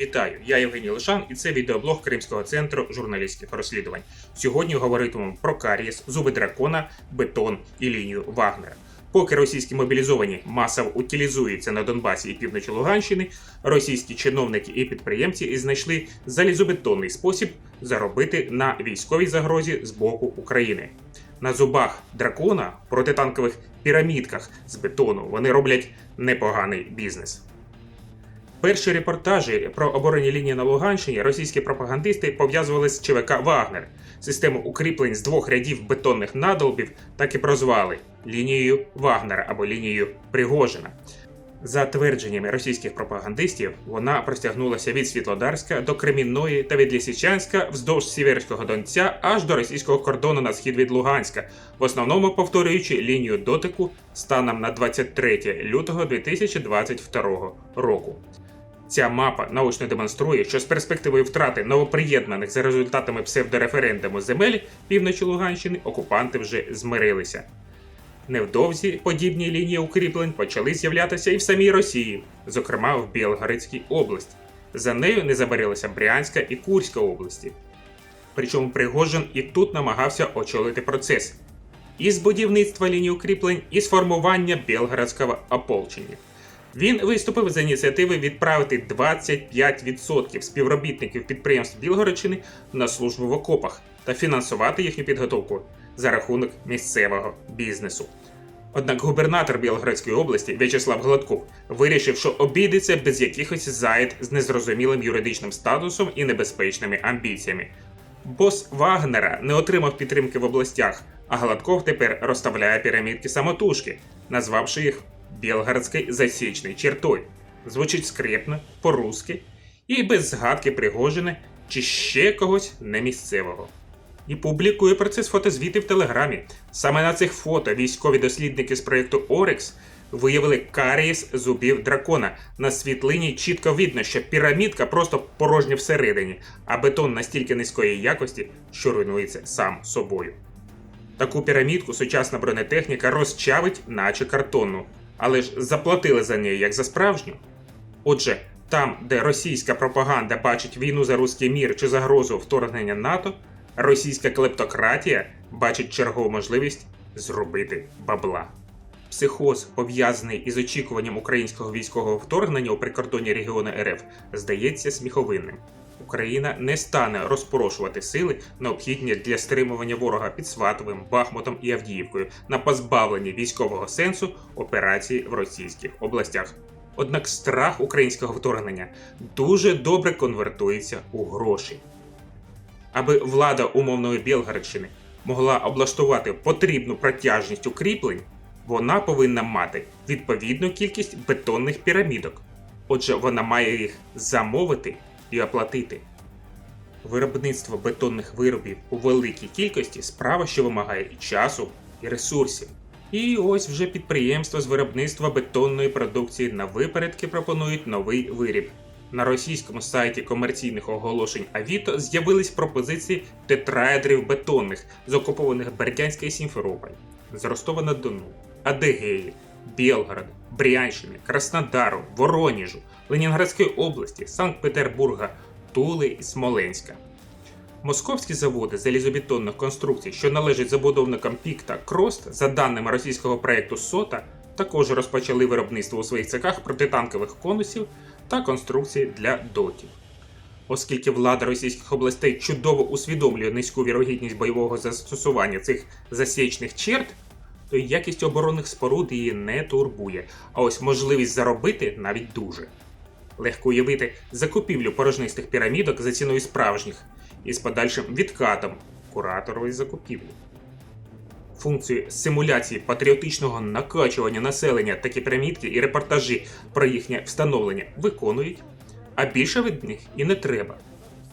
Вітаю, я Євгеній Лишан, і це відеоблог Кримського центру журналістських розслідувань. Сьогодні говоритимемо про карієс, зуби дракона, бетон і лінію Вагнера. Поки російські мобілізовані масово утилізуються на Донбасі і півночі Луганщини, російські чиновники і підприємці знайшли залізобетонний спосіб заробити на військовій загрозі з боку України. На зубах дракона, протитанкових пірамідках з бетону, вони роблять непоганий бізнес. Перші репортажі про оборонні лінії на Луганщині російські пропагандисти пов'язували з ЧВК Вагнер. Систему укріплень з двох рядів бетонних надолбів так і прозвали лінією Вагнера або лінією Пригожина. За твердженнями російських пропагандистів, вона простягнулася від Світлодарська до Кремінної та від Лісичанська вздовж Сіверського Донця аж до російського кордону на схід від Луганська, в основному повторюючи лінію дотику станом на 23 лютого 2022 року. Ця мапа наочно демонструє, що з перспективою втрати новоприєднаних за результатами псевдореферендуму земель півночі Луганщини окупанти вже змирилися. Невдовзі подібні лінії укріплень почали з'являтися і в самій Росії, зокрема в Білгородській області. За нею не забарилися Брянська і Курська області. Причому Пригожин і тут намагався очолити процес із будівництва ліній укріплень і з формування Білгородського ополчення. Він виступив за ініціативи відправити 25% співробітників підприємств Білгородщини на службу в окопах та фінансувати їхню підготовку за рахунок місцевого бізнесу. Однак губернатор Білгородської області В'ячеслав Гладков вирішив, що обійдеться без якихось заїд з незрозумілим юридичним статусом і небезпечними амбіціями. Бос Вагнера не отримав підтримки в областях, а Гладков тепер розставляє пірамідки самотужки, назвавши їх Білгородською засічною чертою. Звучить скрепно, по-русски і без згадки Пригожина чи ще когось немісцевого. І публікує про це з фотозвіти в Телеграмі. Саме на цих фото військові дослідники з проєкту Орекс виявили карієс зубів дракона. На світлині чітко видно, що пірамідка просто порожня всередині, а бетон настільки низької якості, що руйнується сам собою. Таку пірамідку сучасна бронетехніка розчавить, наче картонну, але ж заплатили за неї як за справжню. Отже, там, де російська пропаганда бачить війну за руський мір чи загрозу вторгнення НАТО, російська клептократія бачить чергову можливість зробити бабла. Психоз, пов'язаний із очікуванням українського військового вторгнення у прикордонні регіону РФ, здається сміховинним. Україна не стане розпорошувати сили, необхідні для стримування ворога під Сватовим, Бахмутом і Авдіївкою на позбавленні військового сенсу операції в російських областях. Однак страх українського вторгнення дуже добре конвертується у гроші. Аби влада умовної Білгородщини могла облаштувати потрібну протяжність укріплень, вона повинна мати відповідну кількість бетонних пірамідок. Отже, вона має їх замовити і оплатити. Виробництво бетонних виробів у великій кількості справа, що вимагає і часу, і ресурсів. І ось вже підприємства з виробництва бетонної продукції на випередки пропонують новий виріб. На російському сайті комерційних оголошень Авіто з'явились пропозиції тетраедрів бетонних з окупованих Бердянська і Сімферополь, з Ростова на Дону, Адегеї, Білгорода, Брянщини, Краснодару, Вороніжу, Ленінградської області, Санкт-Петербурга, Тули і Смоленська. Московські заводи залізобетонних конструкцій, що належать забудовникам Пік та Крост, за даними російського проєкту СОТА, також розпочали виробництво у своїх цехах протитанкових конусів та конструкцій для дотів. Оскільки влада російських областей чудово усвідомлює низьку вірогідність бойового застосування цих засічних черт, то якість оборонних споруд її не турбує, а ось можливість заробити навіть дуже. Легко уявити закупівлю порожнистих пірамідок за ціною справжніх із подальшим відкатом кураторової закупівлі. Функцію симуляції патріотичного накачування населення такі пірамідки і репортажі про їхнє встановлення виконують, а більше від них і не треба.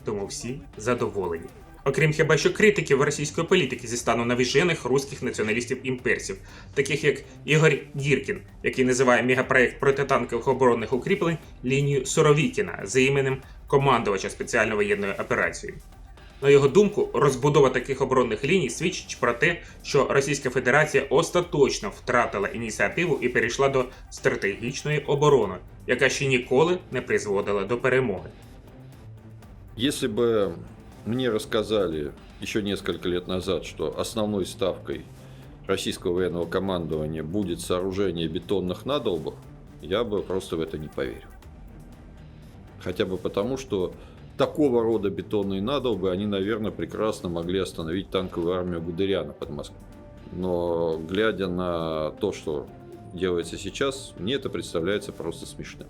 Тому всі задоволені. Окрім хіба що критиків російської політики зі стану навіжених руських націоналістів-імперців, таких як Ігор Гіркін, який називає мегапроект протитанкових оборонних укріплень лінію Суровікіна за іменем командувача спеціальної воєнної операції. На його думку, розбудова таких оборонних ліній свідчить про те, що Російська Федерація остаточно втратила ініціативу і перейшла до стратегічної оборони, яка ще ніколи не призводила до перемоги. Если бы мне рассказали еще несколько лет назад, что основной ставкой российского военного командования будет сооружение бетонных надолбов, я бы просто в это не поверил. Хотя бы потому, что такого рода бетонные надолбы, они, наверное, прекрасно могли остановить танковую армию Гудериана под Москвой. Но глядя на то, что делается сейчас, мне это представляется просто смешным.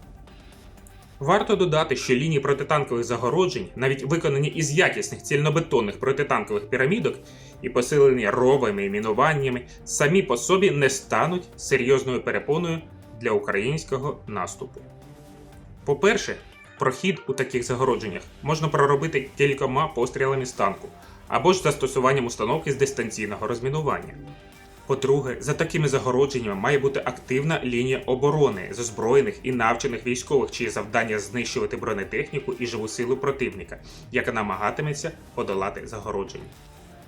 Варто додати, що лінії протитанкових загороджень, навіть виконані із якісних цільнобетонних протитанкових пірамідок і посилені ровами і мінуваннями, самі по собі не стануть серйозною перепоною для українського наступу. По-перше, прохід у таких загородженнях можна проробити кількома пострілами з танку або ж застосуванням установки з дистанційного розмінування. По-друге, за такими загородженнями має бути активна лінія оборони з озброєних і навчених військових, чиє завдання знищувати бронетехніку і живу силу противника, яка намагатиметься подолати загородження.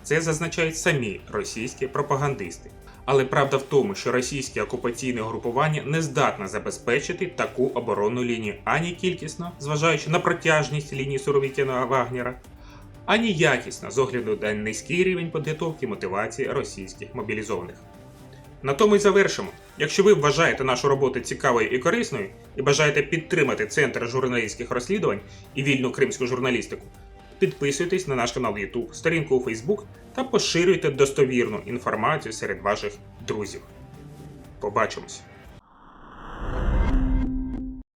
Це зазначають самі російські пропагандисти. Але правда в тому, що російське окупаційне групування не здатне забезпечити таку оборонну лінію ані кількісно, зважаючи на протяжність лінії Суровікіна Вагнера, ані якісно з огляду на низький рівень підготовки мотивації російських мобілізованих. На тому й завершимо. Якщо ви вважаєте нашу роботу цікавою і корисною і бажаєте підтримати Центр журналістських розслідувань і вільну кримську журналістику, підписуйтесь на наш канал YouTube, сторінку у Facebook та поширюйте достовірну інформацію серед ваших друзів. Побачимось!